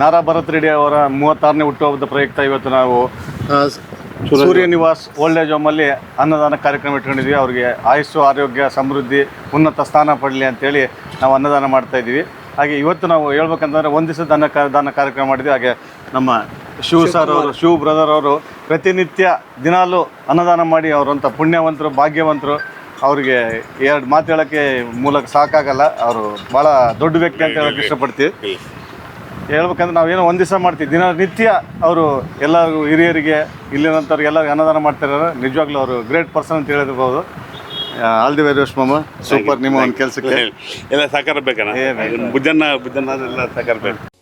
ನಾರಾ ಭರತ್ ರೆಡ್ಡಿ ಅವರ ಮೂವತ್ತಾರನೇ ಹುಟ್ಟುಹಬ್ಬದ ಪ್ರಯುಕ್ತ ಇವತ್ತು ನಾವು ಸೂರ್ಯ ನಿವಾಸ್ ಓಲ್ಡ್ ಏಜ್ ಹೋಮಲ್ಲಿ ಅನ್ನದಾನ ಕಾರ್ಯಕ್ರಮ ಇಟ್ಕೊಂಡಿದ್ವಿ. ಅವರಿಗೆ ಆಯುಸ್ಸು ಆರೋಗ್ಯ ಸಮೃದ್ಧಿ ಉನ್ನತ ಸ್ಥಾನ ಪಡಲಿ ಅಂತೇಳಿ ನಾವು ಅನ್ನದಾನ ಮಾಡ್ತಾ ಇದ್ದೀವಿ. ಹಾಗೆ ಇವತ್ತು ನಾವು ಹೇಳ್ಬೇಕಂತಂದ್ರೆ ಒಂದು ದಿವಸ ದಾನ ದಾನ ಕಾರ್ಯಕ್ರಮ ಮಾಡಿದ್ವಿ. ಹಾಗೆ ನಮ್ಮ ಶಿವ ಸರ್ ಅವರು ಶಿವ್ ಬ್ರದರ್ ಅವರು ಪ್ರತಿನಿತ್ಯ ದಿನಾಲೂ ಅನ್ನದಾನ ಮಾಡಿ ಅವರಂಥ ಪುಣ್ಯವಂತರು ಭಾಗ್ಯವಂತರು ಅವ್ರಿಗೆ ಎರಡು ಮಾತು ಹೇಳೋಕ್ಕೆ ಮೂಲಕ ಸಾಕಾಗಲ್ಲ. ಅವರು ಭಾಳ ದೊಡ್ಡ ವ್ಯಕ್ತಿ ಅಂತ ಹೇಳೋಕ್ಕೆ ಇಷ್ಟಪಡ್ತೀವಿ. ಹೇಳ್ಬೇಕಂದ್ರೆ ನಾವೇನೋ ಒಂದು ದಿವಸ ಮಾಡ್ತೀವಿ. ದಿನ ನಿತ್ಯ ಅವರು ಎಲ್ಲರಿಗೂ ಹಿರಿಯರಿಗೆ ಇಲ್ಲಿನಂಥವ್ರಿಗೆ ಎಲ್ಲರಿಗೂ ಅನ್ನದಾನ ಮಾಡ್ತಿರೋ ನಿಜವಾಗ್ಲೂ ಅವರು ಗ್ರೇಟ್ ಪರ್ಸನ್ ಅಂತ ಹೇಳಿರ್ಬೋದು. ಆಲ್ ದಿ ವೆರಿ ಮಾಮ. ಸೂಪರ್ ನಿಮ್ಮ ಒಂದು ಕೆಲಸಕ್ಕೆ. ಎಲ್ಲ ಸಹಕಾರ ಬೇಕಣ್ಣ? ಬುಜ್ಜನ್ನ ಬುಜ್ಜನ್ನ ಎಲ್ಲ ಸಹಕಾರ ಬೇಕು.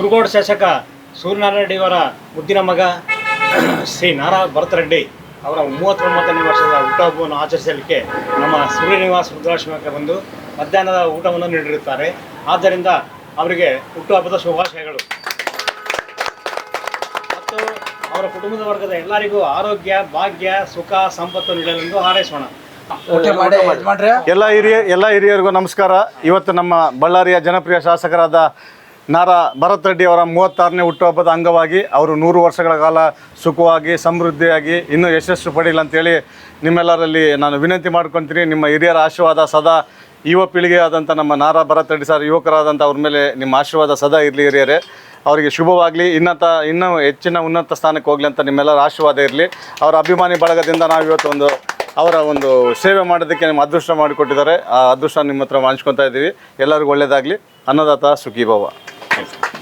ಕುರುಗೋಡು ಶಾಸಕ ಸೂರ್ಯನಾರಾಯಣ ರೆಡ್ಡಿ ಅವರ ಮುದ್ದಿನ ಮಗ ಶ್ರೀ ನಾರಾ ಭರತ್ ರೆಡ್ಡಿ ಅವರ ಮೂವತ್ತೊಂಬತ್ತನೇ ವರ್ಷದ ಹುಟ್ಟುಹಬ್ಬವನ್ನು ಆಚರಿಸಲಿಕ್ಕೆ ನಮ್ಮ ಸೂರ್ಯನಿವಾಸ ರುದ್ರಾಶ್ರಮಕ್ಕೆ ಬಂದು ಮಧ್ಯಾಹ್ನದ ಊಟವನ್ನು ನೀಡಿರುತ್ತಾರೆ. ಆದ್ದರಿಂದ ಅವರಿಗೆ ಹುಟ್ಟುಹಬ್ಬದ ಶುಭಾಶಯಗಳು. ಮತ್ತು ಅವರ ಕುಟುಂಬದ ವರ್ಗದ ಎಲ್ಲರಿಗೂ ಆರೋಗ್ಯ ಭಾಗ್ಯ ಸುಖ ಸಂಪತ್ತು ನೀಡಲೆಂದು ಹಾರೈಸೋಣ. ಎಲ್ಲ ಹಿರಿಯ ಎಲ್ಲ ಹಿರಿಯರಿಗೂ ನಮಸ್ಕಾರ. ಇವತ್ತು ನಮ್ಮ ಬಳ್ಳಾರಿಯ ಜನಪ್ರಿಯ ಶಾಸಕರಾದ ನಾರಾ ಭರತ್ ರೆಡ್ಡಿ ಅವರ ಮೂವತ್ತಾರನೇ ಹುಟ್ಟುಹಬ್ಬದ ಅಂಗವಾಗಿ ಅವರು ನೂರು ವರ್ಷಗಳ ಕಾಲ ಸುಖವಾಗಿ, ಸಮೃದ್ಧಿಯಾಗಿ ಇನ್ನೂ ಯಶಸ್ಸು ಪಡೀಲಿ ಅಂತೇಳಿ ನಿಮ್ಮೆಲ್ಲರಲ್ಲಿ ನಾನು ವಿನಂತಿ ಮಾಡ್ಕೊತೀನಿ. ನಿಮ್ಮ ಹಿರಿಯರ ಆಶೀರ್ವಾದ ಸದಾ ಯುವ ಪೀಳಿಗೆಯಾದಂಥ ನಮ್ಮ ನಾರಾ ಭರತ್ ರೆಡ್ಡಿ ಸರ್, ಯುವಕರಾದಂಥ ಅವ್ರ ಮೇಲೆ ನಿಮ್ಮ ಆಶೀರ್ವಾದ ಸದಾ ಇರಲಿ ಹಿರಿಯರೇ. ಅವರಿಗೆ ಶುಭವಾಗಲಿ. ಇನ್ನತ ಇನ್ನೂ ಹೆಚ್ಚಿನ ಉನ್ನತ ಸ್ಥಾನಕ್ಕೆ ಹೋಗಲಿ ಅಂತ ನಿಮ್ಮೆಲ್ಲರ ಆಶೀರ್ವಾದ ಇರಲಿ. ಅವರ ಅಭಿಮಾನಿ ಬಳಗದಿಂದ ನಾವು ಇವತ್ತು ಒಂದು ಅವರ ಒಂದು ಸೇವೆ ಮಾಡೋದಕ್ಕೆ ನಿಮ್ಮ ಅದೃಷ್ಟ ಮಾಡಿಕೊಟ್ಟಿದ್ದಾರೆ. ಆ ಅದೃಷ್ಟ ನಿಮ್ಮ ಹತ್ರ ಹಂಚ್ಕೊತಾ ಇದ್ದೀವಿ. ಎಲ್ಲರಿಗೂ ಒಳ್ಳೆಯದಾಗಲಿ ಅನ್ನದಾತ ಸುಖಿ ಭವ